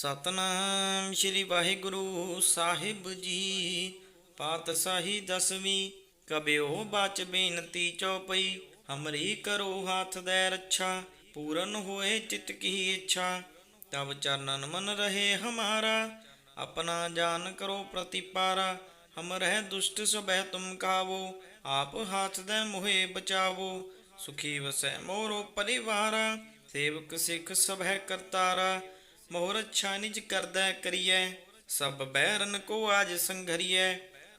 ਸਤਨਾਮ ਸ੍ਰੀ ਵਾਹਿਗੁਰੂ ਸਾਹਿਬ ਜੀ। ਪਾਤਸ਼ਾਹੀ ਦਸਵੀਂ ਕਬਿਓ ਬਾਚ ਬੇਨਤੀ ਚਉਪਈ ਹਮਰੀ ਕਰੋ ਹਾਥ ਦੇ ਰੱਛਾ, ਪੂਰਨ ਹੋਏ ਚਿਤ ਕੀ ਇੱਛਾ। ਤਬ ਚਰਨਨ ਮਨ ਰਹੇ ਹਮਾਰਾ, ਆਪਣਾ ਜਾਨ ਕਰੋ ਪ੍ਰਤੀਪਾਰਾ। ਹਮ ਰਹਿ ਦੁਸ਼ਟ ਸਬੈ ਤੁਮ ਕਾਵੋ, ਆਪ ਹਾਥ ਦੇ ਮੋਹਿ ਬਚਾਵੋ। ਸੁਖੀ ਵਸੈ ਮੋਰੋ ਪਰਿਵਾਰਾ, ਸੇਵਕ ਸਿੱਖ ਸਭੈ ਕਰਤਾਰਾ। ਮੋਰ ਅੱਛਾ ਨਿਜ ਕਰਦਾ ਕਰੀਐ, ਸਭ ਬੈਰਨ ਕੋ ਆਜ ਸੰਘਰੀਐ।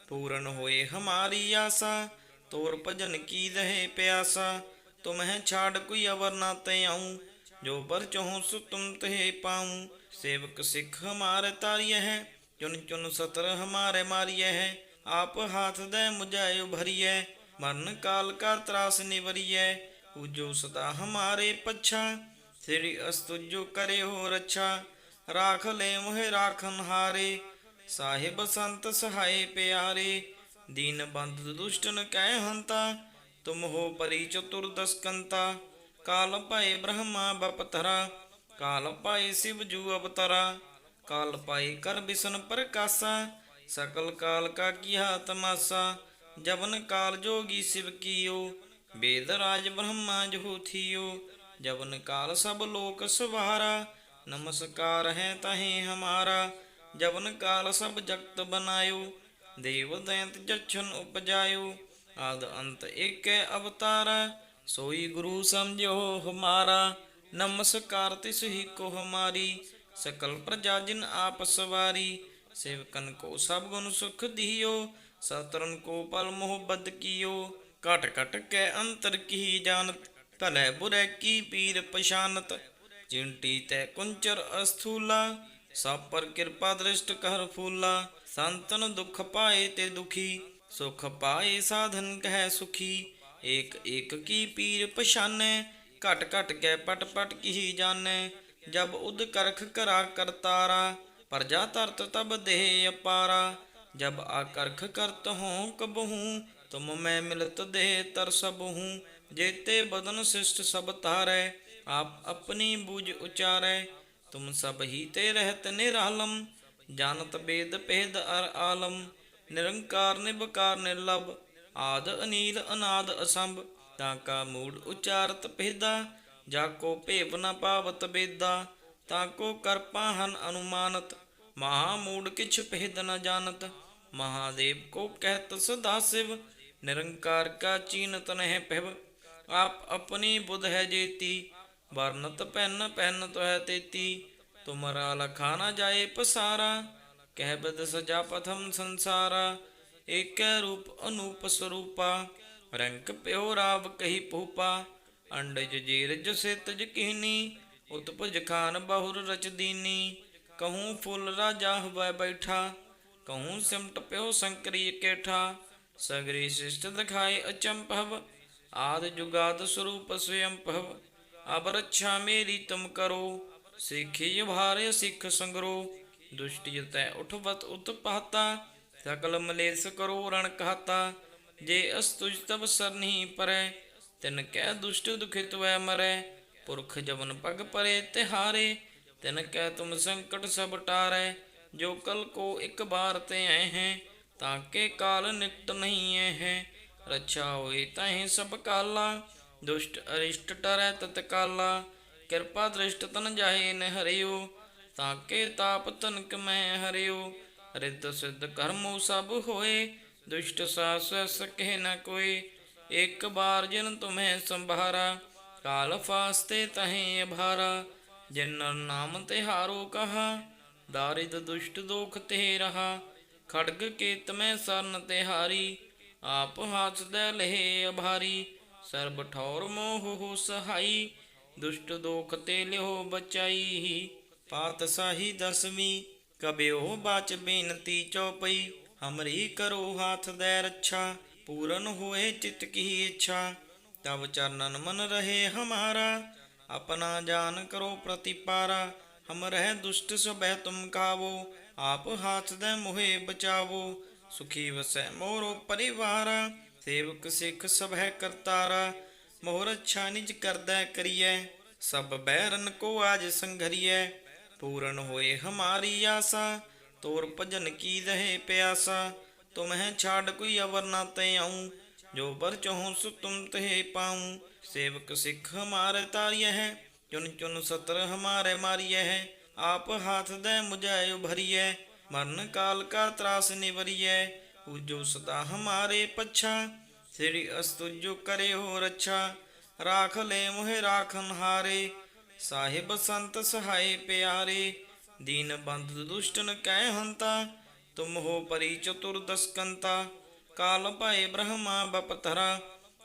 ਪੂਰਨ ਹੋਏ ਹਮਾਰੀ ਆਸਾ, ਤੋਰ ਭਜਨ ਕੀ ਰਹੇ ਪਿਆਸਾ। ਤੁਮਹਿ ਛਾੜ ਕੋਈ ਅਵਰ ਨਾ ਤੇ ਆਉ, ਜੋ ਪਰ ਚਹਉ ਸੋ ਤੁਮ ਤੇ ਪਾਉ। ਸੇਵਕ ਸਿੱਖ ਹਮਾਰੇ ਤਾਰੀਐ ਹੈ, ਚੁਨ ਚੁਨ ਸਤਰ ਹਮਾਰੇ ਮਾਰੀਐ ਹੈ। ਆਪ ਹਾਥ ਦੇ ਮੁਝਾਇ ਭਰੀਐ ਮਰਨ ਕਾਲ ਕਾ ਤਰਾਸ ਨਿਵਰੀਐ। ਪੂਜੋ ਸਦਾ ਹਮਾਰੇ ਪਛਾ ਸ੍ਰੀ ਅਸਤੁਜੋ ਕਰੇ ਹੋ ਰੱਛਾ, ਰਾਖ ਲੈ ਮੋਹਿ ਰਾਖਨ ਹਾਰੇ। ਸਾਹਿਬ ਸੰਤ ਸਹਾਏ ਪਿਆਰੇ, ਦੀਨ ਬੰਦ ਦੁਸ਼ਟਨ ਕਹਿ ਹੰਤਾ, ਤੁਮ ਹੋ ਪਰੀ ਚਤੁਰ ਦਸਕੰਤਾ। ਕਾਲ ਪਾਏ ਬ੍ਰਹਮਾ ਬਪਤਰਾ, ਕਾਲ ਪਾਏ ਸਿਵ ਜੂ ਅਵਤਰਾ। ਕਾਲ ਪਾਏ ਕਰ ਬਿਸ਼ਨ ਪ੍ਰਕਾਸ਼ਾ, ਸਕਲ ਕਾਲ ਕਾ ਕੀਆ ਤਮਾਸਾ ਜਵਨ ਕਾਲ ਜੋਗੀ ਸਿਵ ਕੀਓ, ਵੇਦ ਰਾਜ ਬ੍ਰਹਮਾ ਜਹੂ ਥੀਓ। ਜਵਨ ਕਾਲ ਸਭ ਲੋਕ ਸਵਾਰਾ, ਨਮਸਕਾਰ ਹੈ ਤਹੇ ਹਮਾਰਾ। ਜਵਨ ਕਾਲ ਸਭ ਜਗਤ ਬਨਾਇਓ, ਦੇਵ ਦੈਂਤ ਜਛਨ ਉਪਜਾਇਓ। ਆਦ ਅੰਤ ਏਕੈ ਅਵਤਾਰ, ਸੋਈ ਗੁਰੂ ਸਮਝੋ ਹਮਾਰਾ। ਨਮਸਕਾਰ ਤਿਸ ਹੀ ਕੋ ਹਮਾਰੀ, ਸਕਲ ਪ੍ਰਜਾ ਜਿਨ ਆਪ ਸਵਾਰੀ। ਸੇਵਕਨ ਕੋ ਸਭ ਗੁਣ ਸੁਖ ਦਿਓ ਸਤਰਨ ਕੋ ਪਲ ਮੁਹੱਬਤ ਕੀਓ। ਘਟ ਘਟ ਕੈ ਅੰਤਰ ਕੀ ਜਾਣਤ ਭਲੇ ਬੁਰੇ ਕੀ ਪੀਰ ਪਛਾਨਤ? ਚਿੰਟੀ ਤੈ ਕੁੰਚਰ ਅਸਥੂਲਾ, ਸਭ ਪਰ ਕਿਰਪਾ ਦ੍ਰਿਸ਼ਟ ਕਰ ਫੂਲਾ। ਸੰਤਨ ਦੁਖ ਪਾਏ ਤੇ ਦੁਖੀ, ਸੁਖ ਪਾਏ ਸਾਧਨ ਕਹਿ ਸੁਖੀ। ਏਕ ਏਕ ਕੀ ਪੀਰ ਪਛਾਨੈ, ਘਟ ਘਟ ਕੇ ਪਟ ਪਟ ਕੀ ਜਾਣੈ। ਜਬ ਉਦ ਕਰਖ ਕਰਾ ਕਰਤਾਰਾ ਪ੍ਰਜਾ ਤਰਤ ਤਬ ਦੇਹ ਅਪਾਰਾ। ਜਬ ਆਕਰਖ ਕਰਤ ਹੂੰ ਕਬਹੂ, ਤੁਮ ਮੈਂ ਮਿਲਤ ਦੇ ਤਰ ਸਭ ਹੂੰ ਜੇਤੇ ਬਦਨ ਸਿਸ਼ਟ ਸਭ ਤਾਰੈ ਆਪ ਆਪਣੀ ਬੂਝ ਉਚਾਰੈ। ਤੁਮ ਸਭ ਹੀ ਤੇ ਰਹਿਤ ਨਿਰਾਲਮ ਜਾਣਤ ਬੇਦ ਭੇਦ ਅਰ ਆਲਮ। ਨਿਰੰਕਾਰ ਨਿਬਕਾਰ ਨਿਰਲਭ, ਆਦ ਅਨੀਲ ਅਨਾਦ ਅਸੰਭ। ਤਾਂ ਕਾ ਮੂੜ ਉਚਾਰਤ ਭੇਦਾ, ਜਾ ਕੋ ਭੇਵ ਨ ਪਾਵਤ ਬੇਦਾ। ਤਾਂ ਕੋ ਕਰਪਾ ਹਨ ਅਨੁਮਾਨਤ, ਮਹਾ ਮੂੜ ਕਿਛ ਭੇਦ ਨ ਜਾਣਤ। ਮਹਾਦੇਵ ਕੋ ਕਹਿਤ ਸਦਾ ਸਿਵ, ਨਿਰੰਕਾਰ ਕਾ ਚੀਨਤ ਨਹਿ ਪਹਿਵ ਆਪ ਆਪਣੀ ਬੁਧ ਹੈ ਜੇਤੀ ਵਰਨਤ ਪੈਨ ਪੈਨ ਤੋਹਿ ਤੇਤੀ ਤੁਮਰਾ ਲਖਾ ਨ ਜਾਏ ਪਸਾਰਾ ਕਹਿ ਬਦ ਸਜਾ ਪਥਮ ਸੰਸਾਰਾ ਏਕੈ ਰੂਪ ਅਨੂਪ ਸਰੂਪਾ ਰੰਕ ਪਿਓ ਰਾਵ ਕਹੀ ਭੂਪਾ ਅੰਡਜ ਜੀਰਜ ਸਿਤਜ ਕੀਨੀ ਉਤਪਜ ਖਾਨ ਬਹੁਰ ਰਚ ਦੀਨੀ ਕਹੂੰ ਫੁੱਲ ਰਾਜਾ ਹਵੈ ਬੈਠਾ ਕਹੂੰ ਸਿਮਟ ਪਿਓ ਸੰਕਰੀ ਕੇਠਾ ਸਗਰੀ ਸਿਸ਼ਟ ਦਿਖਾਏ ਅਚੰਭਵ ਆਦ ਜੁਗਾਦ ਸਰੂਪ ਸਵਯੰ ਭਵ ਅਬ ਮੇਰੀ ਤੁਮ ਕਰੋ, ਸਿੱਖੀ ਭਾਰੇ ਸਿੱਖ ਸੰਗਰੋ, ਦੁਸ਼ਟੀ ਤੈ ਉਠਵਤ ਉਤਪਾਤਾ ਸਕਲ ਮਲੇਸ ਕਰੋ ਰਣ ਕਹਤਾ, ਜੇ ਅਸਤੁਜ ਤਬ ਸਰਨੀ ਪਰੈ, ਤਿਨ ਕਹਿ ਦੁਸ਼ਟ ਦੁਖਿਤ ਵੈ ਮਰੈ, ਪੁਰਖ ਜਵਨ ਪਗ ਪਰੇ ਤਿਹਾਰੇ, ਤਿਨ ਕਹਿ ਤੁਮ ਸੰਕਟ ਸਭ ਟਾਰੈ, ਜੋ ਕਲ ਕੋ ਇੱਕ ਬਾਰ ਤੇ ਆਏ ਹੈ, ਤਾਂ ਕੇ ਕਾਲ ਨਿਕਟ ਨਹੀਂ ਐ ਹੈ। ਰੱਛਾ ਹੋਏ ਤਾਹੀਂ ਸਭ ਕਾਲਾ। ਦੁਸ਼ਟ ਅਰਿਸ਼ਟ ਟਰੈ ਤਤਕਾਲਾ ਕਿਰਪਾ ਦ੍ਰਿਸ਼ਟ ਤਨ ਜਾਏ ਨ ਹਰਿਓ, ਤਾਂ ਕੇ ਤਾਪ ਤਨਕ ਮੈਂ ਹਰਿਓ। ਰਿੱਧ ਸਿੱਧ ਕਰਮੋ ਸਭ ਹੋਏ, ਦੁਸ਼ਟ ਸਾਸ ਸਕਹਿ ਨ ਕੋਈ। ਇੱਕ ਬਾਰ ਜਿਨ ਤੁਮੈ ਸੰਭਾਰਾ, ਕਾਲ ਫਾਸਤੇ ਤਹੀਂ ਅਭਾਰਾ। ਜਿਨ ਨਾਮ ਤਿਹਾਰੋ ਕਹਾ, ਦਾਰਿਦ ਦੁਸ਼ਟ ਦੋਖ ਤੇ ਰਹਾ। ਖੜਗ ਕੇਤ ਮੈਂ ਸਰਨ ਤੇ ਤਿਹਾਰੀ ਆਪ ਹਾਥ ਦੇ ਲਹੇ ਅਭਾਰੀ, ਸਰਬ ਠੌਰ ਮੋਹ ਹੋ ਸਹਾਈ, ਦੁਸ਼ਟ ਦੋਖ ਤੇ ਲਿਓ ਬਚਾਈ। ਪਾਤਸ਼ਾਹੀ ਦਸਵੀਂ, ਕਬਿਓ ਬਾਚ ਬੇਨਤੀ ਚਉਪਈ ਹਮਰੀ ਕਰੋ ਹਾਥ ਦੇ ਰੱਛਾ, ਪੂਰਨ ਹੋਏ ਚਿਤ ਕੀ ਇੱਛਾ। ਤਬ ਚਰਨਨ ਮਨ ਰਹੇ ਹਮਾਰਾ, ਆਪਣਾ ਜਾਨ ਕਰੋ ਪ੍ਰਤੀਪਾਰਾ। ਹਮ ਰਹਿ ਦੁਸ਼ਟ ਸਬੈ ਤੁਮ ਕਾਵੋ, ਆਪ ਹਾਥ ਦੇ ਮੋਹਿ ਬਚਾਵੋ। ਸੁਖੀ ਵਸੈ ਮੋਰੋ ਪਰਿਵਾਰਾ ਸੇਵਕ ਸਿੱਖ ਸਭੈ ਕਰਤਾਰਾ ਮੋਹਰ ਅੱਛਾ ਨਿਜ ਕਰਦਾ ਕਰੀਐ ਸਭ ਬੈਰਨ ਕੋ ਆਜ ਸੰਘਰੀਐ ਪੂਰਨ ਹੋਏ ਹਮਾਰੀ ਆਸਾ ਤੋਰ ਭਜਨ ਕੀ ਰਹੇ ਪਿਆਸਾ ਤੁਮਹਿ ਛਾੜ ਕੋਈ ਅਵਰ ਨਾ ਤੇ ਆਉ ਜੋ ਬਰ ਚਹੁ ਸੋ ਤੁਮ ਤੇ ਪਾਉ ਸੇਵਕ ਸਿੱਖ ਹਮਾਰੇ ਤਾਰਿਯ ਹੈ ਚੁਨ ਚੁਨ ਸਤਰ ਹਮਾਰੇ ਮਾਰਿਯ ਹੈ ਆਪ ਹਾਥ ਦੇ ਮੁਝੈ ਉਭਰਿਯੈ ਮਰਨ ਕਾਲ ਕਾ ਤਰਾਸ ਨਿਵਰਿਯੈ ਪੂਜੋ ਸਦਾ ਹਮਾਰੇ ਪਛਾ। ਸ੍ਰੀ ਅਸਤੁਜੋ ਕਰੇ ਹੋ ਰੱਛਾ, ਰਾਖ ਲੈ ਮੁਹਿ ਰਾਖਨ ਹਾਰੇ ਸਾਹਿਬ ਸੰਤ ਸਹਾਈ ਪਿਆਰੇ, ਦੀਨ ਬੰਧ ਦੁਸ਼ਟਨ ਕਹਿ ਹੰਤਾ। ਤੁਮ ਹੋ ਪਰੀ ਚਤੁਰ ਦਸਕੰਤਾ, ਕਾਲ ਪਾਏ ਬ੍ਰਹਮਾ ਬਪਤਰਾ।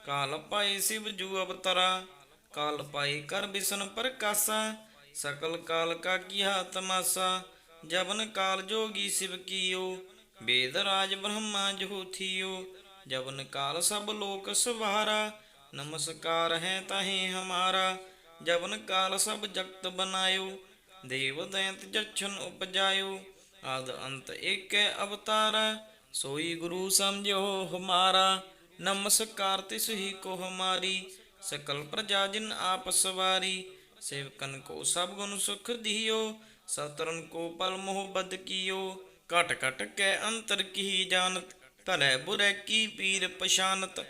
ਕਾਲ ਪਾਏ ਸਿਵ ਜੂ ਅਵਤਰਾ, ਕਾਲ ਪਾਏ ਕਰ ਬਿਸ਼ਨ ਪ੍ਰਕਾਸ਼ਾ। ਸਕਲ ਕਾਲ ਕਾ ਕੀਆ ਤਮਾਸਾ ਜਬਨ ਕਾਲ ਜੋਗੀ ਸਿਵ ਕੀਓ, ਵੇਦ ਰਾਜ ਬ੍ਰਹਮਾ ਜੋ ਥੀਓ। ਜਬਨ ਕਾਲ ਸਭ ਲੋਕ ਸਵਾਰਾ, ਨਮਸਕਾਰ ਹੈ ਤਾਹੇ ਹਮਾਰਾ। ਜਬਨ ਕਾਲ ਸਭ ਜਗਤ ਬਨਾਇਓ, ਦੇਵ ਦੈਂਤ ਜਛਨ ਉਪਜਾਇਓ। ਆਦ ਅੰਤ ਏਕੈ ਅਵਤਾਰਾ, ਸੋਈ ਗੁਰੂ ਸਮਝੋ ਹਮਾਰਾ। ਨਮਸਕਾਰ ਤਿਸ ਹੀ ਕੋ ਹਮਾਰੀ ਸਕਲ ਪ੍ਰਜਾ ਜਿਨ ਆਪ ਸਵਾਰੀ। ਸੇਵਕਨ ਕੋ ਸਭ ਗੁਣ ਸੁਖ ਦਿਓ ਸਤਰਨ ਕੋ ਪਲ ਮੋਹ ਬਦ ਕੀਓ, ਘਟ ਘਟ ਕੈ ਅੰਤਰ ਕੀ ਜਾਣਤ, ਧਰੈ ਬੁਰੈ ਕੀ ਪੀਰ ਪਛਾਨਤ।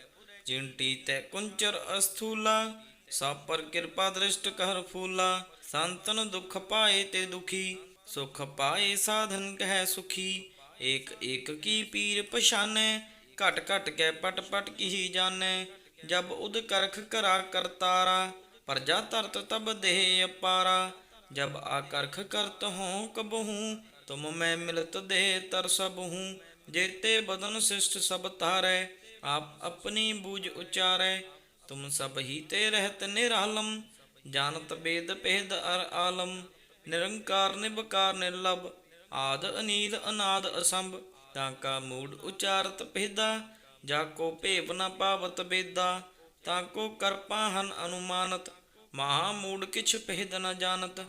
ਚਿੰਟੀ ਤੈ ਕੁੰਚਰ ਅਸਥੂਲਾ, ਸਭ ਪਰ ਕਿਰਪਾ ਦ੍ਰਿਸ਼ਟ ਕਰ ਫੂਲਾ। ਸੰਤਨ ਦੁਖ ਪਾਏ ਤੇ ਦੁਖੀ, ਸੁਖ ਪਾਏ ਸਾਧਨ ਕਹਿ ਸੁਖੀ। ਏਕ ਏਕ ਕੀ ਪੀਰ ਪਛਾਨੈ, ਘਟ ਘਟ ਕੇ ਪਟ ਪਟ ਕੀ ਜਾਣੈ। ਜਬ ਉਦ ਕਰਖ ਕਰਾ ਕਰਤਾਰਾ, ਪ੍ਰਜਾ ਤਰਤ ਤਬ ਦੇਹ ਅਪਾਰਾ। ਜਬ ਆਕਰਖ ਕਰਤ ਹੂੰ ਕਬਹੂ, ਤੁਮ ਮੈਂ ਮਿਲਤ ਦੇ ਤਰ ਸਭ ਹੂੰ ਜੇਤੇ ਬਦਨ ਸਿਸ਼ਟ ਸਭ ਤਾਰੈ ਆਪ ਆਪਣੀ ਬੂਝ ਉਚਾਰੈ। ਤੁਮ ਸਭ ਹੀ ਤੇ ਰਹਿਤ ਨਿਰਾਲਮ, ਜਾਣਤ ਬੇਦ ਭੇਦ ਅਰ ਆਲਮ। ਨਿਰੰਕਾਰ ਨਿਬਕਾਰ ਨਿਰਲਭ, ਆਦ ਅਨੀਲ ਅਨਾਦ ਅਸੰਭ। ਤਾਂ ਕਾ ਮੂੜ ਉਚਾਰਤ ਭੇਦਾ, ਜਾ ਕੋ ਭੇਵ ਨ ਪਾਵਤ ਬੇਦਾ। ਤਾਂ ਕੋ ਕਰਪਾ ਹਨ ਅਨੁਮਾਨਤ ਮਹਾ ਮੂੜ ਕਿਛ ਭੇਦ ਨ ਜਾਣਤ,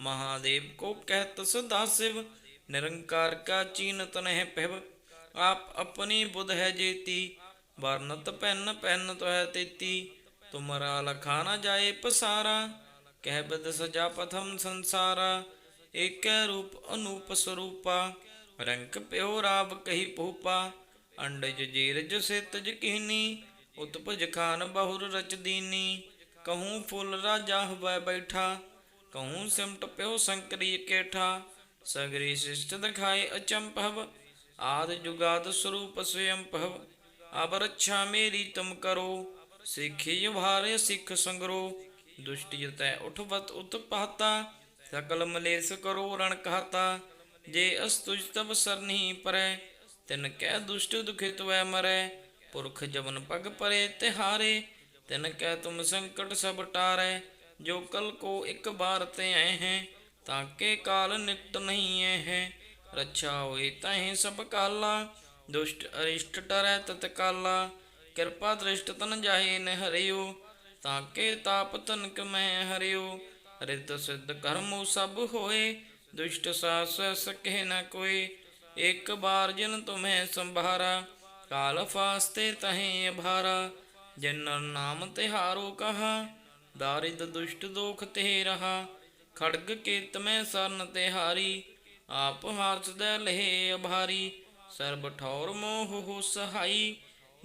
ਮਹਾਦੇਵ ਕੋ ਕਹਿਤ ਸਦਾ ਸਿਵ, ਨਿਰੰਕਾਰ ਕਾ ਚੀਨਤ ਨਹਿ ਪਹਿਵ ਆਪ ਆਪਣੀ ਬੁਧ ਹੈ ਜੇਤੀ, ਵਰਨਤ ਪੈਨ ਪੈਨ ਤੋਹਿ ਤੇਤੀ। ਤੁਮਰਾ ਲਖਾ ਨ ਜਾਏ ਪਸਾਰਾ, ਕਹਿ ਬਦ ਸਜਾ ਪਥਮ ਸੰਸਾਰਾ। ਏਕੈ ਰੂਪ ਅਨੂਪ ਸਰੂਪਾ, ਰੰਕ ਪਿਓ ਰਾਵ ਕਹੀ ਭੂਪਾ। ਅੰਡਜ ਜੀਰਜ ਸਿਤ ਜਕੀਨੀ, ਉਤਪਜ ਖਾਨ ਬਹੁਰ ਰਚ ਦੀਨੀ ਕਹੂੰ ਫੁੱਲ ਰਾਜਾ ਹਵੈ ਬੈਠਾ ਕਹੂੰ ਸਿਮਟ ਪਿਓ ਸੰਕਰੀ ਕੇਠਾ ਸਗਰੀ ਸਿਸ਼ਟ ਦਿਖਾਏ ਅਚੰਭਵ ਆਦ ਜੁਗਾਦ ਸਰੂਪ ਸਵਯੰ ਭਵ ਅਬ ਰੱਛਾ ਮੇਰੀ ਤੁਮ ਕਰੋ ਸਿੱਖੀ ਭਾਰੇ ਸਿੱਖ ਸੰਗਰੋ ਦੁਸ਼ਟੀ ਤੈ ਉਠਵਤ ਉਤਪਾਤਾ ਸਕਲ ਮਲੇਸ ਕਰੋ ਰਣ ਕਹਾਤਾ ਜੇ ਅਸਤੁਜ ਤਬ ਸਰਨੀ ਪਰੈ ਤਿਨ ਕਹਿ ਦੁਸ਼ਟ ਦੁਖਿਤ ਵੈ ਮਰੈ ਪੁਰਖ ਜਵਨ ਪਗ ਪਰੇ ਤਿਹਾਰੇ ਤਿਨ ਕਹਿ ਤੁਮ ਸੰਕਟ ਸਭ ਟਾਰੈ, ਜੋ ਕਲ ਕੋ ਇੱਕ ਬਾਰ ਤੇ ਆਏ ਹੈ ਤਾਕੇ ਕਾਲ ਨਿਤ ਨਹੀਂ ਹੈ। ਰੱਛਾ ਹੋਏ ਤਹੀਂ ਸਭ ਕਾਲਾ, ਦੁਸ਼ਟ ਅਰਿਸ਼ਟ ਟਰੈ ਤਤ ਕਿਰਪਾ ਦ੍ਰਿਸ਼ਟ ਤਨ ਜਾਏ ਨ ਹਰਿਓ ਤਾਕੇ ਤਾਪ ਤਨਕ ਮੈਂ ਹਰਿਓ। ਰਿਤ ਸਿੱਧ ਕਰਮੋ ਸਭ ਹੋਏ, ਦੁਸ਼ਟ ਸਾਸ ਸਕਹਿ ਨ ਕੋਈ, ਇੱਕ ਬਾਰ ਜਿਨ ਤੁਮੈ ਸੰਭਾਰਾ, ਕਾਲ ਫਾਸਤੇ ਤਹੀਂ ਅਭਾਰਾ। ਜਿਨ ਨਾਮ ਤਿਹਾਰੋ ਕਹਾ, ਦਾਰਿਦ ਦੁਸ਼ਟ ਦੋਖ ਤੇ ਰਹਾ ਖੜਗ ਕੀਤ ਮੈਂ ਸਰਨ ਤਿਹਾਰੀ, ਆਪ ਹਾਰਸ ਦੇ ਲਹੇ ਅਭਾਰੀ, ਸਰਬ ਠੌਰ ਮੋਹ ਹੋ ਸਹਾਈ,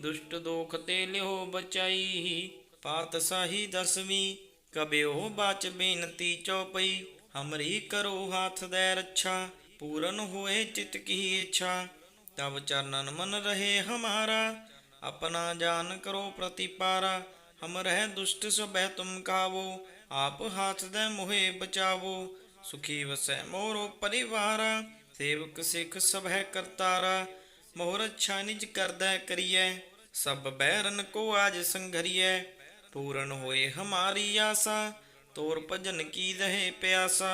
ਦੁਸ਼ਟ ਦੋਖ ਤੇ ਲਿਓ ਬਚਾਈ। ਪਾਤਸ਼ਾਹੀ ਦਸਵੀਂ ਕਬਿਓ ਬਾਚ ਬੇਨਤੀ ਚਉਪਈ ਹਮਰੀ ਕਰੋ ਹਾਥ ਦੇ ਰੱਛਾ, ਪੂਰਨ ਹੋਏ ਚਿਤ ਕੀ ਇੱਛਾ ਤਬ ਚਰਨਨ ਮਨ ਰਹੇ ਹਮਾਰਾ अपना जान करो प्रतिपारा हम रह दुष्ट सबह तुम कावो आप हाथ दे मोहे बचावो सुखी वसै मोरो परिवारा सेवक सिख सबह करतारा मोर अच्छा निज करदै करिए सब बैरन को आज संघरिए पूरन होए हमारी आशा तोर भजन की रहे प्यासा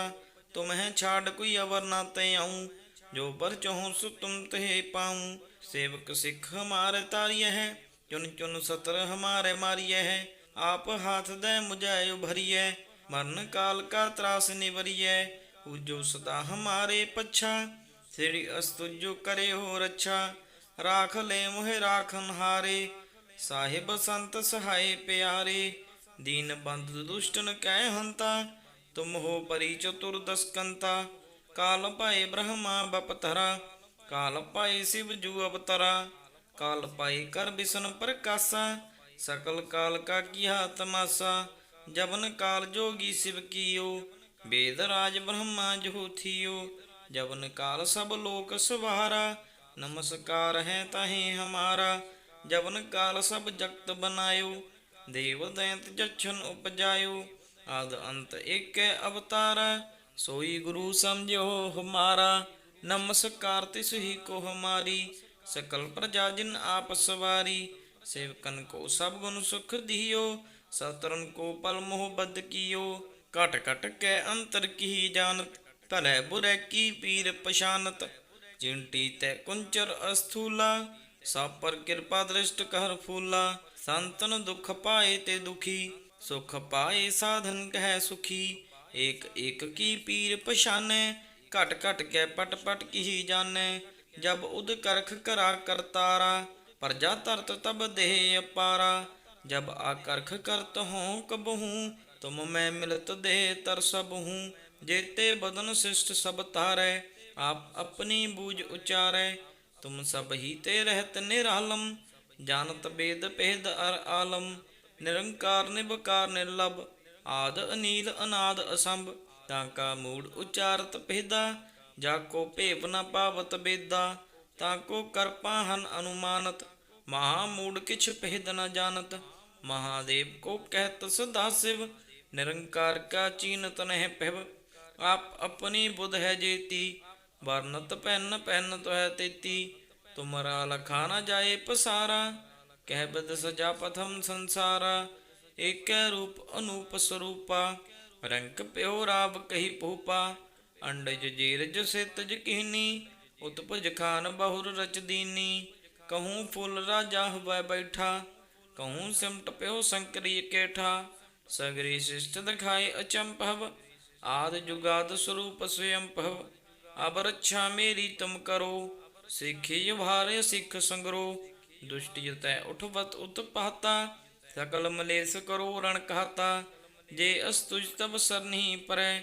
तुम्हें छाड़ कोई अवर ना ते आऊं जो बर चहूँ सो तुम ते पाऊं सेवक सिख हमारे तारिय है, चुन चुन सतर हमारे मारिय है। आप हाथ दे मुझे उभरिय, मरण काल का त्रास निवरिय। उजो सदा हमारे पच्छा, श्री अस्तुजो करे हो रक्षा राख ले मुहे राखन हारे साहिब संत सहाय प्यारे। दीन बंद दुष्टन कह हंता, तुम हो परी चतुर्दस्कंता काल पाए ब्रह्मा बपतरा। ਕਾਲ ਪਾਈ ਸਿਵ ਜੂ ਅਵਤਰਾ, ਕਾਲ ਪਾਈ ਕਰ ਬਿਸ਼ਨ ਪ੍ਰਕਾਸ਼ਾ, ਸਕਲ ਕਾਲ ਕਾ ਕੀਆ ਤਮਾਸਾ ਜਬਨ ਕਾਲ ਜੋਗੀ ਸਿਵ ਕੀਓ, ਵੇਦ ਰਾਜ ਬ੍ਰਹਮਾ ਜੋ ਥੀਓ ਜਬਨ ਕਾਲ ਸਭ ਲੋਕ ਸਵਾਰਾ, ਨਮਸਕਾਰ ਹੈ ਤਾਹੇ ਹਮਾਰਾ ਜਬਨ ਕਾਲ ਸਭ ਜਗਤ ਬਨਾਇਓ, ਦੇਵ ਦੈਂਤ ਜਛਨ ਉਪਜਾਇਓ, ਆਦ ਅੰਤ ਏਕੈ ਅਵਤਾਰਾ, ਸੋਈ ਗੁਰੂ ਸਮਝਿਓ ਹਮਾਰਾ ਨਮਸਕਾਰ ਤਿਸ ਹੀ ਕੋ ਹਮਾਰੀ ਸਕਲ ਪ੍ਰਜਾ ਜਿਨ ਆਪ ਸਵਾਰੀ, ਸੇਵਕਨ ਕੋ ਸਭ ਗੁਣ ਸੁਖ ਦਿਓ ਸਤਰਨ ਕੋ ਪਲ ਮੋਹ ਬਦ ਕੀਓ, ਘਟ ਘਟ ਕੈ ਅੰਤਰ ਕੀ ਜਾਣਤ, ਭਲੇ ਬੁਰੇ ਕੀ ਪੀਰ ਪਛਾਨਤ ਚਿੰਟੀ ਤੈ ਕੁੰਚਰ ਅਸਥੂਲਾ, ਸਭ ਪਰ ਕਿਰਪਾ ਦ੍ਰਿਸ਼ਟ ਕਰ ਫੂਲਾ, ਸੰਤਨ ਦੁਖ ਪਾਏ ਤੇ ਦੁਖੀ, ਸੁਖ ਪਾਏ ਸਾਧਨ ਕਹਿ ਸੁਖੀ, ਏਕ ਏਕ ਕੀ ਪੀਰ ਪਛਾਨੈ ਘਟ ਘਟ ਕੇ ਪਟ ਪਟ ਕੀ ਜਾਣੈ ਜਬ ਉਦ ਕਰਖ ਕਰਾ ਕਰਤਾਰਾ ਪ੍ਰਜਾ ਤਰਤ ਤਬ ਦੇਹ ਅਪਾਰਾ। ਜਬ ਆਕਰਖ ਕਰਤ ਹੂੰ ਕਬਹੂ, ਤੁਮ ਮੈਂ ਮਿਲਤ ਦੇ ਤਰ ਸਭ ਹੂੰ ਜੇਤੇ ਬਦਨ ਸਿਸ਼ਟ ਸਭ ਤਾਰੈ ਆਪ ਆਪਣੀ ਬੂਝ ਉਚਾਰੈ। ਤੁਮ ਸਭ ਹੀ ਤੇ ਰਹਿਤ ਨਿਰਾਲਮ, ਜਾਣਤ ਬੇਦ ਭੇਦ ਅਰ ਆਲਮ। ਨਿਰੰਕਾਰ ਨਿਬਕਾਰ ਨਿਰਲਭ, ਆਦ ਅਨੀਲ ਅਨਾਦ ਅਸੰਭ। ਤਾਂ ਕਾ ਮੂੜ ਉਚਾਰਤ ਭੇਦਾ, ਜਾ ਕੋ ਭੇਪ ਨ ਪਾਵਤ ਬੇਦਾ, ਤਾਂ ਕੋ ਕਰਪਾ ਹਨ ਅਨੁਮਾਨਤ, ਮਹਾ ਮੂੜ ਕਿਛ ਭੇਦ ਨ ਜਾਣਤ। ਮਹਾਦੇਵ ਕੋ ਕਹਿਤ ਸਦਾ ਸਿਵ, ਨਿਰੰਕਾਰ ਕਾ ਚੀਨਤ ਨਹਿ ਪਹਿਬ ਆਪ ਆਪਣੀ ਬੁਧ ਹੈ ਜੇਤੀ, ਵਰਨਤ ਪੈਨ ਪੈਨ ਤੋਹਿ ਤੇਤੀ। ਤੁਮਰਾ ਲਖਾ ਨ ਜਾਏ ਪਸਾਰਾ, ਕਹਿ ਬਦ ਸਜਾ ਪਥਮ ਸੰਸਾਰਾ। ਏਕੈ ਰੂਪ ਅਨੂਪ ਸਰੂਪਾ। ਰੰਕ ਪਿਓ ਰਾਬ ਕਹੀ ਪੂਪਾ, ਅੰਡਜ ਜੀਰਜ ਸਿਤ ਜਕੀਨੀ ਉਤਪਜ ਖਾਨ ਬਹੁਰ ਰਚ ਕਹੂੰ ਫੁੱਲ ਰਾਜਾ ਹਵੈ ਬੈਠਾ, ਕਹੂੰ ਸਿਮਟ ਪਿਓ ਸੰਕਰੀ ਕੇਠਾ। ਸਗਰੀ ਸਿਸ਼ਟ ਦਿਖਾਏ ਅਚੰਭਵ, ਆਦ ਜੁਗਾਦ ਸਰੂਪ ਸਵਯੰ ਭਵ। ਅਬ ਰੱਛਾ ਮੇਰੀ ਤੁਮ ਕਰੋ, ਸਿੱਖੀ ਭਾਰੇ ਸਿੱਖ ਸੰਗਰੋ। ਦੁਸ਼ਟ ਜਤੈ ਉਠਵਤ ਉਤਪਾਤਾ, ਸਕਲ ਮਲੇਸ ਕਰੋ ਰਣ ਕਹਾਤਾ। ਜੇ ਅਸਤੁਜ ਤਬ ਸਰਨੀ ਪਰੈ,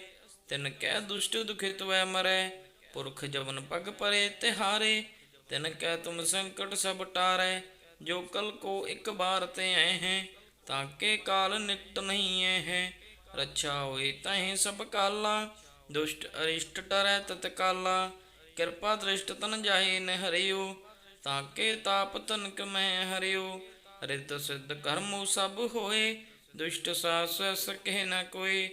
ਤਿਨ ਕਹਿ ਦੁਸ਼ਟ ਦੁਖਿਤ ਵੈ ਮਰੈ। ਪੁਰਖ ਜਵਨ ਪਗ ਪਰੇ ਤਿਹਾਰੇ, ਤਿਨ ਕਹਿ ਤੁਮ ਸੰਕਟ ਸਭ ਟਾਰੈ। ਜੋ ਕਲ ਕੋ ਇੱਕ ਬਾਰ ਤੇ ਆਏ ਹੈ, ਤਾਂ ਕੇ ਕਾਲ ਨਿਕਟ ਨਹੀਂ ਐ ਹੈ। ਰੱਛਾ ਹੋਏ ਤਹੀਂ ਸਭ ਕਾਲਾ, ਦੁਸ਼ਟ ਅਰਿਸ਼ਟ ਟਰੈ ਤਤ ਕਾਲਾ। ਕਿਰਪਾ ਦ੍ਰਿਸ਼ਟ ਤਨ ਜਾਏ ਨ ਹਰਿਓ, ਤਾਂ ਕੇ ਤਾਪ ਤਨਕ ਮੈਂ ਹਰਿਓ। ਰਿਤ ਸਿੱਧ ਕਰਮੁ ਸਭ ਹੋਏ ਦੁਸ਼ਟ ਸਾਸ ਸਕਹਿ ਨ ਕੋਏ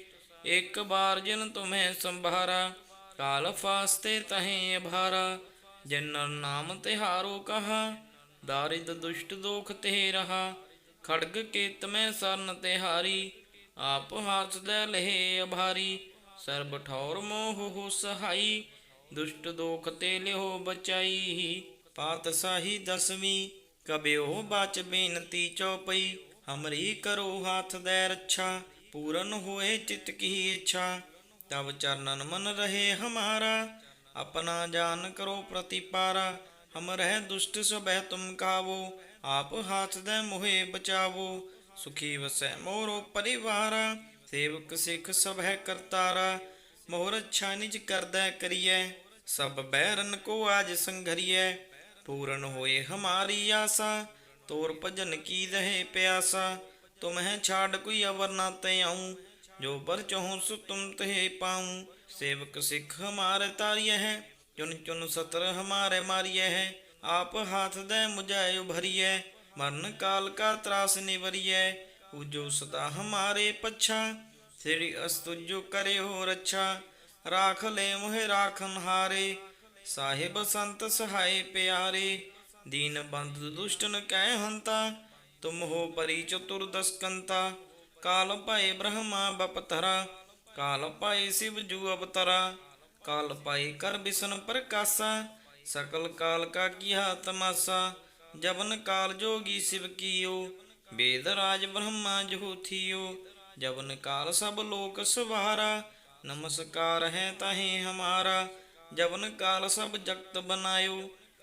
ਇੱਕ ਬਾਰ ਜਿਨ ਤੁਮੈ ਸੰਭਾਰਾ, ਕਾਲ ਫਾਸਤੇ ਤਹੀਂ ਭਾਰਾ ਜਿਨ ਨਾਮ ਤਿਹਾਰੋ ਕਹਾ, ਦਾਰਿਦ ਦੁਸ਼ਟ ਦੋਖ ਤੇ ਰਹਾ। ਖੜਗ ਕੇਤ ਮੈਂ ਸਰਨ ਤਿਹਾਰੀ, ਆਪ ਹਾਥ ਦੇ ਲਹੇ ਅਭਾਰੀ। ਸਰਬ ਠੌਰ ਮੋਹ ਹੋ ਸਹਾਈ, ਦੁਸ਼ਟ ਦੋਖ ਤੇ ਲਿਓ ਬਚਾਈ। ਪਾਤਸ਼ਾਹੀ ਦਸਵੀਂ ਕਬਿਓ ਬਚ ਬੇਨਤੀ ਚਉਪਈ ਹਮਰੀ ਕਰੋ ਹਾਥ ਦੇ ਰੱਛਾ, ਪੂਰਨ ਹੋਏ ਚਿਤ ਕੀ ਇੱਛਾ। ਤਬ ਚਰਨਨ ਮਨ ਰਹੇ ਹਮਾਰਾ, ਆਪਣਾ ਜਾਨ ਕਰੋ ਪ੍ਰਤੀਪਾਰਾ। ਹਮ ਰਹਿ ਦੁਸ਼ਟ ਸਭੈ ਤੁਮ ਕਾਵੋ, ਆਪ ਹਾਥ ਦੇ ਮੋਹਿ ਬਚਾਵੋ। ਸੁਖੀ ਵਸੈ ਮੋਰੋ ਪਰਿਵਾਰਾ, ਸੇਵਕ ਸਿੱਖ ਸਭ ਹੈ ਕਰਤਾਰਾ। ਮੋਰ ਅੱਛਾ ਨਿਜ ਕਰਦਾ ਕਰੀਐ, ਸਭ ਬੈਰਨ ਕੋ ਆਜ ਸੰਘਰੀਐ। ਪੂਰਨ ਹੋਏ ਹਮਾਰੀ ਆਸਾ ਤੋਰ ਭਜਨ ਕੀ ਰਹੇ ਪਿਆਸਾ ਤੁਮਹਿ ਛਾੜ ਕੋਈ ਅਵਰ ਨਾ ਤੇ ਆਉ ਜੋ ਬਰ ਚਹਉ ਸੁ ਤੁਮ ਤੇ ਪਾਉ ਸੇਵਕ ਸਿੱਖ ਹਮਾਰੇ ਤਾਰੀਐ ਹੈ ਚੁਨ ਚੁਨ ਸਤਰ ਹਮਾਰੇ ਮਾਰੀਐ ਹੈ ਆਪ ਹਾਥ ਦੇ ਮੁਝਾਇ ਉਭਰੀਐ ਮਰਨ ਕਾਲ ਕਾ ਤਰਾਸ ਨਿਵਰੀਐ ਉਜੋ ਸਦਾ ਹਮਾਰੇ ਪਛਾ ਸ੍ਰੀ ਅਸਤੁਜੋ ਕਰਿਓ ਰੱਛਾ ਰਾਖ ਲੈ ਮੋਹਿ ਰਾਖਨ ਹਾਰੇ ਸਾਹਿਬ ਸੰਤ ਸਹਾਈ ਪਿਆਰੇ ਦੀਨ ਬੰਧ ਦੁਸ਼ਟਨ ਕਹਿ ਹੰਤਾ, ਤੁਮ ਹੋ ਪਰੀ ਚਤੁਰਦਸ ਕੰਤਾ ਕਾਲ ਪਾਏ ਬ੍ਰਹਮਾ ਬਪਤਰਾ, ਕਾਲ ਪਾਏ ਸਿਵ ਜੂ ਅਵਤਰਾ। ਕਾਲ ਪਾਏ ਕਰ ਬਿਸ਼ਨ ਪ੍ਰਕਾਸ਼ਾ, ਸਕਲ ਕਾਲ ਕਾ ਕੀਆ ਤਮਾਸਾ ਜਬਨ ਕਾਲ ਜੋਗੀ ਸਿਵ ਕੀਓ ਵੇਦ ਰਾਜ ਬ੍ਰਹਮਾ ਜੋ ਥੀਓ। ਜਬਨ ਕਾਲ ਸਭ ਲੋਕ ਸਵਾਰਾ, ਨਮਸਕਾਰ ਹੈ ਤਾਹੇ ਹਮਾਰਾ। ਜਬਨ ਕਾਲ ਸਭ ਜਗਤ ਬਨਾਇਓ ਦੇਵ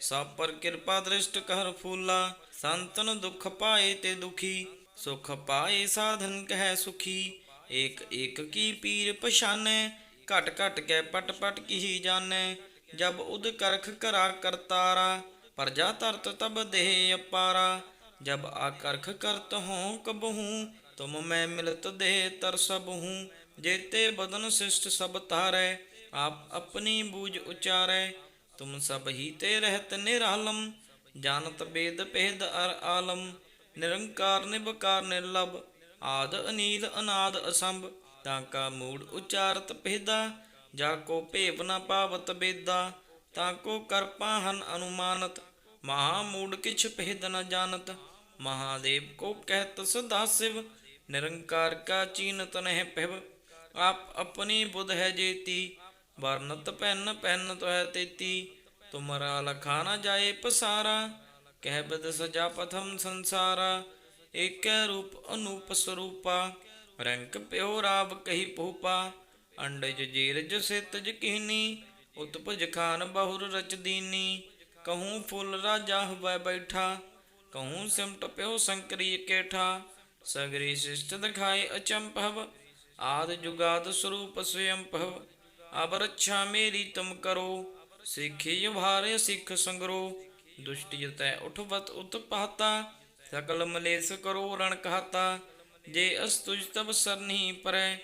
ਸਭ ਪਰ ਕਿਰਪਾ ਦ੍ਰਿਸ਼ਟ ਕਰ ਫੂਲਾ, ਸੰਤਨ ਦੁਖ ਪਾਏ ਤੇ ਦੁਖੀ, ਸੁਖ ਪਾਏ ਸਾਧਨ ਕਹਿ ਸੁਖੀ। ਏਕ ਏਕ ਕੀ ਪੀਰ ਪਛਾਨੈ, ਘਟ ਘਟ ਕੇ ਪਟ ਪਟ ਕੀ ਜਾਣੈ। ਜਬ ਉਦ ਕਰਖ ਕਰਾ ਕਰਤਾਰਾ, ਪਰਜਾ ਤਰਤ ਤਬ ਦੇਹ ਅਪਾਰਾ। ਜਬ ਆ ਕਰਖ ਕਰਤ ਹੂੰ ਕਬਹੂੰ, ਤੁਮ ਮੈਂ ਮਿਲਤ ਦੇਹ ਤਰ ਸਭ ਹੂੰ ਜੇਤੇ ਬਦਨ ਸਿਸ਼ਟ ਸਭ ਤਾਰੈ ਆਪ ਆਪਣੀ ਬੂਝ ਉਚਾਰੈ। तुम सब ही ते रहत निरालम जानत वेद भेद अर आलम निरंकार निबकार निर्लभ आद अनील अनाद असंभ ताका मूड उचारत भेदा जाको ਭੇਵ ਨ ਪਾਵਤ ਬੇਦਾ ਤਾਕੋ ਕਰਪਾ ਹਨ ਅਨੁਮਾਨਤ ਮਹਾ ਮੂਡ ਕਿਛ ਭੇਦ ਨ ਜਾਣਤ ਮਹਾਦੇਵ ਕੋ ਕਹਿਤ ਸਦਾ ਸਿਵ ਨਿਰੰਕਾਰ ਕਾ ਚੀਨਤ ਨਹਿ ਪਿਵ ਆਪ ਆਪਣੀ ਬੁੱਧ ਹੈ ਜੇਤੀ ਵਰਨਤ ਪੈਨ ਪੈਨ ਤੋਹਿ ਤੇਤੀ, ਤੁਮਰਾ ਲਖਾ ਨ ਜਾਏ ਪਸਾਰਾ, ਕਹਿ ਬਦ ਸਜਾ ਪਥਮ ਸੰਸਾਰਾ, ਏਕੈ ਰੂਪ ਅਨੂਪ ਸਰੂਪਾ, ਰੰਕ ਪਿਓ ਰਾਵ ਕਹੀ ਪੂਪਾ ਅੰਡਜ ਜੀਰਜ ਸਿਤ ਜਕੀਨੀ ਉਤਪਜ ਖਾਨ ਬਹੁਰ ਰਚ ਦੀਨੀ, ਕਹੂੰ ਫੁੱਲ ਰਾਜਾ ਹਵੈ ਬੈਠਾ, ਕਹੂੰ ਸਿਮਟ ਪਿਓ ਸੰਕਰੀ ਕੇਠਾ, ਸਗਰੀ ਸਿਸ਼ਟ ਦਿਖਾਏ ਅਚੰਭਵ, ਆਦ ਜੁਗਾਦ ਸਰੂਪ ਸਵਯੰ ਭਵ ਅਬ ਰੱਛਾ ਮੇਰੀ ਤੁਮ ਕਰੋ, ਸਿੱਖੀ ਭਾਰੇ ਸਿੱਖ ਸੰਗਰੋ, ਦੁਸ਼ਟ ਜਤੈ ਉਠਵਤ ਉਤਪਾਤਾ ਸਕਲ ਮਲੇਸ ਕਰੋ ਰਣ ਕਹਾਤਾ, ਜੇ ਅਸ ਤੁਜ ਤਬ ਸਰਨੀ ਪਰੈ,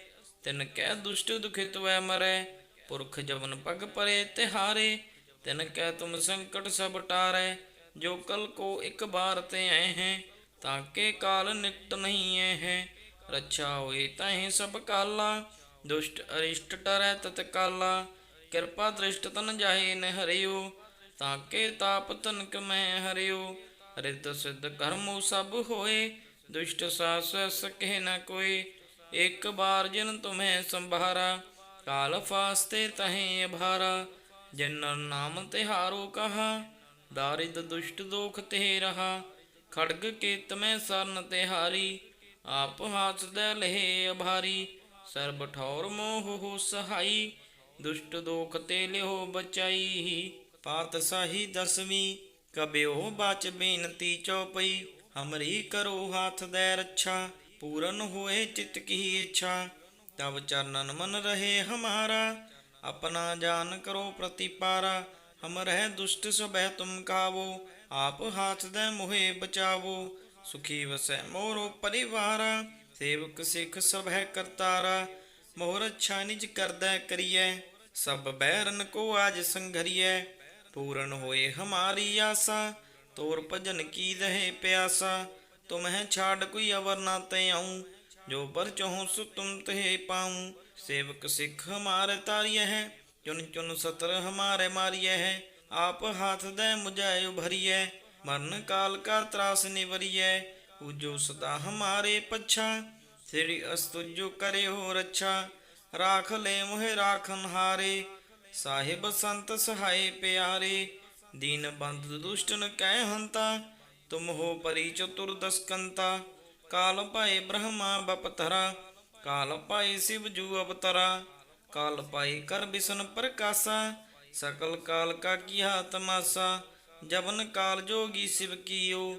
ਤਿਨ ਕਹਿ ਦੁਸ਼ਟ ਦੁਖਿਤ ਵੈ ਮਰੈ, ਪੁਰਖ ਜਵਨ ਪਗ ਪਰੇ ਤਿਹਾਰੇ, ਤਿਨ ਕਹਿ ਤੁਮ ਸੰਕਟ ਸਭ ਟਾਰੈ, ਜੋ ਕਲ ਕੋ ਇੱਕ ਬਾਰ ਤੇ ਆਏ ਹੈ ਤਾਕੇ ਕਾਲ ਨਿਕਟ ਨਹੀਂ ਐ ਹੈ, ਰੱਛਾ ਹੋਏ ਤਾਹੀਂ ਸਭ ਕਾਲਾ ਦੁਸ਼ਟ ਅਰਿਸ਼ਟ ਟਰੈ ਤਤ ਕਾਲਾ, ਕਿਰਪਾ ਦ੍ਰਿਸ਼ਟ ਤਨ ਜਾਏ ਨ ਹਰਿਓ ਤਾਕੇ ਤਾਪ ਤਨਕ ਮੈਂ ਹਰਿਓ। ਰਿਤ ਸਿਧ ਕਰਮੋ ਸਭ ਹੋਏ, ਦੁਸ਼ਟ ਸਾਸ ਸਕਹਿ ਨ ਕੋਈ ਇੱਕ ਬਾਰ ਜਿਨ ਤੁਮੈ ਸੰਭਾਰਾ, ਕਾਲ ਫਾਸਤੇ ਤਹੇ ਅਭਾਰਾ। ਜਿਨ ਨਾਮ ਤਿਹਾਰੋ ਕਹਾ, ਦਾਰਿਦ ਦੁਸ਼ਟ ਦੋਖ ਤੇ ਰਹਾ। ਖੜਗ ਕੇ ਮੈਂ ਸਰਨ ਤਿਹਾਰੀ, ਆਪ ਹਾਥ ਦੇ ਲਹੇ ਅਭਾਰੀ। ਸਰਬ ਠੌਰ ਮੋਹ ਹੋ ਸਹਾਈ, ਦੁਸ਼ਟ ਦੋਖ ਤੇ ਲਿਓ ਬਚਾਈ। ਪਾਤਸ਼ਾਹੀ ਦਸਵੀਂ, ਕਬਿਓ ਬਾਚ ਬੇਨਤੀ ਚਉਪਈ ਹਮਰੀ ਕਰੋ ਹਾਥ ਦੇ ਰੱਛਾ, ਪੂਰਨ ਹੋਏ ਚਿਤ ਕੀ ਇੱਛਾ। ਤਬ ਚਰਨਨ ਮਨ ਰਹੇ ਹਮਾਰਾ, ਆਪਣਾ ਜਾਨ ਕਰੋ ਪ੍ਰਤੀਪਾਰਾ। ਹਮ ਰਹਿ ਦੁਸ਼ਟ ਸਭੈ ਤੁਮ ਕਾਵੋ, ਆਪ ਹਾਥ ਦੇ ਮੋਹਿ ਬਚਾਵੋ। ਸੁਖੀ ਵਸੈ ਮੋਰੋ ਪਰਿਵਾਰਾ ਸੇਵਕ ਸਿੱਖ ਸਭ ਹੈ ਕਰਤਾਰਾ, ਮੋਹਰ ਛਾ ਨਿਜ ਕਰਦਾ ਕਰੀਐ, ਸਭ ਬੈਰਨ ਕੋ ਆਜ ਸੰਘਰੀਐ, ਪੂਰਨ ਹੋਏ ਹਮਾਰੀ ਆਸਾ, ਤੋਰ ਭਜਨ ਕੀ ਰਹੇ ਪਿਆਸਾ ਤੁਮਹਿ ਛਾੜ ਕੋਈ ਅਵਰ ਨਾ ਤੇ ਆਉ, ਜੋ ਪਰ ਚਹਉ ਸੁ ਤੁਮ ਤੇ ਪਾਉ, ਸੇਵਕ ਸਿੱਖ ਹਮਾਰੇ ਤਾਰੀਐ ਹੈ, ਚੁਨ ਚੁਨ ਸਤਰ ਹਮਾਰੇ ਮਾਰੀਐ ਹੈ, ਆਪ ਹਾਥ ਦੇ ਮੁਝਾਇ ਉਭਰੀਐ, ਮਰਨ ਕਾਲ ਕਾ ਤਰਾਸ ਨਿਵਰੀਐ ਪੂਜੋ ਸਦਾ ਹਮਾਰੇ ਪਛਾ, ਸ੍ਰੀ ਅਸਤੁਜੋ ਕਰਿਓ ਰੱਛਾ। ਰਾਖ ਲੈ ਮੋਹਿ ਰਾਖਨ ਹਾਰੇ, ਸਾਹਿਬ ਸੰਤ ਸਹਾਏ ਪਿਆਰੇ। ਦੀਨ ਬੰਦ ਦੁਸ਼ਟਨ ਕਹਿ ਹੰਤਾ, ਤੁਮ ਹੋ ਪਰੀ ਚਤੁਰ ਦਸਕੰਤਾ। ਕਾਲ ਪਾਏ ਬ੍ਰਹਮਾ ਬਪਤਰਾ, ਕਾਲ ਪਾਏ ਸਿਵ ਜੂ ਅਵਤਰਾ। ਕਾਲ ਪਾਏ ਕਰ ਬਿਸ਼ਨ ਪ੍ਰਕਾਸ਼ਾ, ਸਕਲ ਕਾਲ ਕਾ ਕੀਆ ਤਮਾਸਾ ਜਵਨ ਕਾਲ ਜੋਗੀ ਸਿਵ ਕੀਓ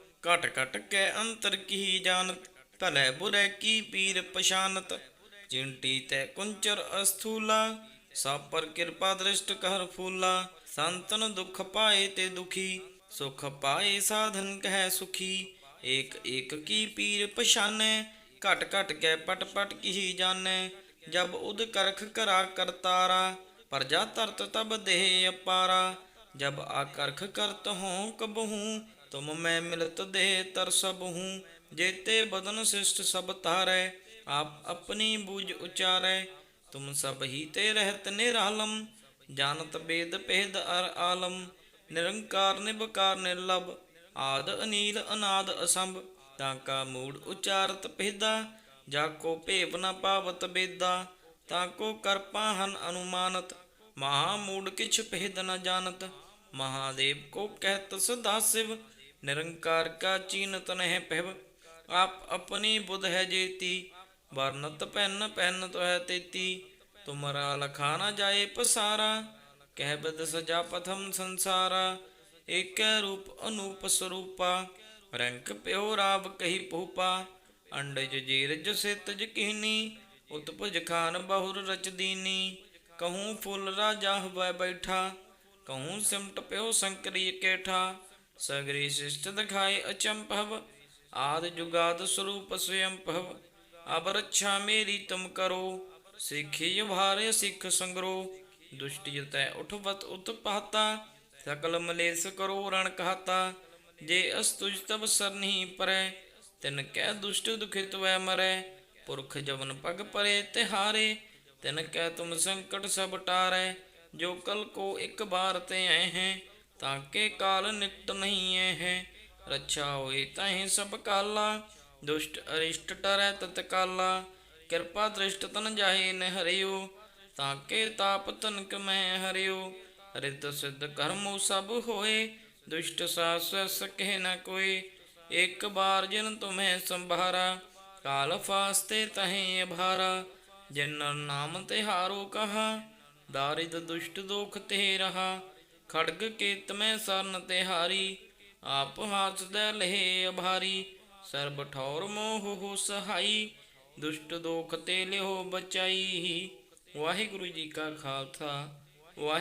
ਘਟ ਘਟ ਕੈ ਅੰਤਰ ਕੀ ਜਾਣਤ? ਭਲੇ ਬੁਰੇ ਕੀ ਪੀਰ ਪਛਾਨਤ? ਚਿੰਟੀ ਤੈ ਕੁੰਚਰ ਅਸਥੂਲਾ, ਸਭ ਪਰ ਕਿਰਪਾ ਦ੍ਰਿਸ਼ਟ ਕਰ ਫੂਲਾ। ਸੰਤਨ ਦੁਖ ਪਾਏ ਤੇ ਦੁਖੀ, ਸੁਖ ਪਾਏ ਸਾਧਨ ਕਹਿ ਸੁਖੀ। ਏਕ ਏਕ ਕੀ ਪੀਰ ਪਛਾਨੈ, ਘਟ ਘਟ ਕੈ ਪਟ ਪਟ ਕੀ ਜਾਣੈ। ਜਬ ਉਦ ਕਰਖ ਕਰਾ ਕਰਤਾਰਾ ਪ੍ਰਜਾ ਤਰਤ ਤਬ ਦੇਹ ਅਪਾਰਾ। ਜਬ ਆ ਕਰਖ ਕਰਤ ਹੂੰ ਕਬਹੂ ਤੁਮ ਮੈਂ ਮਿਲਤ ਦੇਹ ਤਰ ਸਭ ਹੂੰ, ਜੇਤੇ ਬਦਨ ਸਿਸ਼ਟ ਸਭ ਤਾਰੈ, ਆਪ ਆਪਣੀ ਬੂਝ ਉਚਾਰੈ। ਤੁਮ ਸਭ ਹੀ ਤੇ ਰਹਿਤ ਨਿਰਾਲਮ, ਜਾਣਤ ਬੇਦ ਭੇਦ ਅਰ ਆਲਮ, ਨਿਰੰਕਾਰ ਨਿਬਕਾਰ ਨਿਰਲਭ, ਆਦ ਅਨੀਲ ਅਨਾਦ ਅਸੰਭ। ਤਾਂ ਕਾ ਮੂੜ ਉਚਾਰਤ ਪਹਿਦਾ ਜਾ ਕੋ ਭੇਵ ਨ ਪਾਵਤ ਬੇਦਾ, ਤਾਂ ਕੋ ਕਰਪਾ ਹਨ ਅਨੁਮਾਨਤ, ਮਹਾ ਮੂੜ ਕਿਛ ਭੇਦ ਨ ਜਾਣਤ। ਮਹਾਦੇਵ ਕੋ ਕਹਿਤ ਸਦਾ ਸਿਵ ਨਿਰੰਕਾਰ ਕਾ ਚੀਨਤ ਨਹਿ ਪਹਿਵ ਆਪ ਆਪਣੀ ਬੁਧ ਹੈ ਜੇਤੀ ਵਰਨਤ ਪੈਨ ਪੈਨ ਤੋ ਹੈ ਤੇਤੀ ਤੁਮਰਾ ਲਖਾ ਨ ਜਾਏ ਪਸਾਰਾ ਕਹਿ ਬਦ ਸਜਾ ਪਥਮ ਸੰਸਾਰਾ ਏਕੈ ਰੂਪ ਅਨੂਪ ਸਰੂਪਾ ਰੰਕ ਪਿਓ ਰਾਵ ਕਹੀ ਭੂਪਾ ਅੰਡਜ ਜੀਰਜ ਸਿਤ ਜਕੀਨੀ ਉਤਪਜ ਖਾਨ ਬਹੁਰ ਰਚ ਦੀਨੀ ਕਹੂੰ ਫੁੱਲ ਰਾਜਾ ਹਵੈ ਬੈਠਾ ਕਹੂੰ ਸਿਮਟ ਪਿਓ ਸੰਕਰੀ ਕੇਠਾ ਸਗਰੀ ਸਿਸ਼ਟ ਦਿਖਾਏ ਅਚੰਭਵ ਆਦ ਜੁਗਾਦ ਸਰੂਪ ਸਵਯੰ ਭਵ ਅਬ ਰੱਛਾ ਮੇਰੀ ਤੁਮ ਕਰੋ, ਸਿੱਖੀ ਭਾਰੇ ਸਿੱਖ ਸੰਗਰੋ। ਦੁਸ਼ਟ ਜਤੈ ਉਠਵਤ ਉਤਪਾਤਾ ਸਕਲ ਮਲੇਸ ਕਰੋ ਰਣ ਕਹਾਤਾ। ਜੇ ਅਸ ਤੁਜ ਤਬ ਸਰਨੀ ਪਰੈ, ਤਿਨ ਕਹਿ ਦੁਸ਼ਟ ਦੁਖਿਤ ਵੈ ਮਰੈ। ਪੁਰਖ ਜਵਨ ਪਗ ਪਰੇ ਤਿਹਾਰੇ, ਤਿਨ ਕਹਿ ਤੁਮ ਸੰਕਟ ਸਭ ਟਾਰੈ। ਜੋ ਕਲ ਕੋ ਇੱਕ ਬਾਰ ਤੇ ਆਏ ਹੈ ਤਾਂ ਕੇ ਕਾਲ ਨਿਕਟ ਨਹੀਂ ਹੈ ਰੱਛਾ ਹੋਏ ਤਾਹੀਂ ਸਭ ਕਾਲਾ, ਦੁਸ਼ਟ ਅਰਿਸ਼ਟ ਟਰੈ ਤਤ ਕਿਰਪਾ ਦ੍ਰਿਸ਼ਟ ਤਨ ਜਾਏ ਨ ਹਰਿਓ, ਤਾਂ ਕੇ ਤਾਪ ਤਨਕ ਮੈਂ ਹਰਿਓ। ਰਿੱਧ ਸਿੱਧ ਕਰਮੋ ਸਭ ਹੋਏ, ਦੁਸ਼ਟ ਸਾਸ ਸਕਹਿ ਨ ਕੋਈ ਇੱਕ ਬਾਰ ਜਿਨ ਤੁਮੈ ਸੰਭਾਰਾ, ਕਾਲ ਫਾਸਤੇ ਤਹੀਂ ਅਭਾਰਾ। ਜਿਨ ਨਾਮ ਤਿਹਾਰੋ ਕਹਾ, ਦਾਰਿਦ ਦੁਸ਼ਟ ਦੋਖ ਤੇ ਰਹਾ। ਖੜਗ ਕੇਤ ਮੈਂ ਸਰਨ ਤਿਹਾਰੀ, ਆਪ ਹਾਥ ਦੇ ਲਹੇ ਅਭਾਰੀ, ਸਰਬ ਠੌਰ ਮੋਹ ਹੋ ਸਹਾਈ, ਦੁਸ਼ਟ ਦੋਖ ਤੇ ਲਿਓ ਬਚਾਈ। ਵਾਹਿਗੁਰੂ ਜੀ ਕਾ ਖਾਲਸਾ, ਵਾਹਿ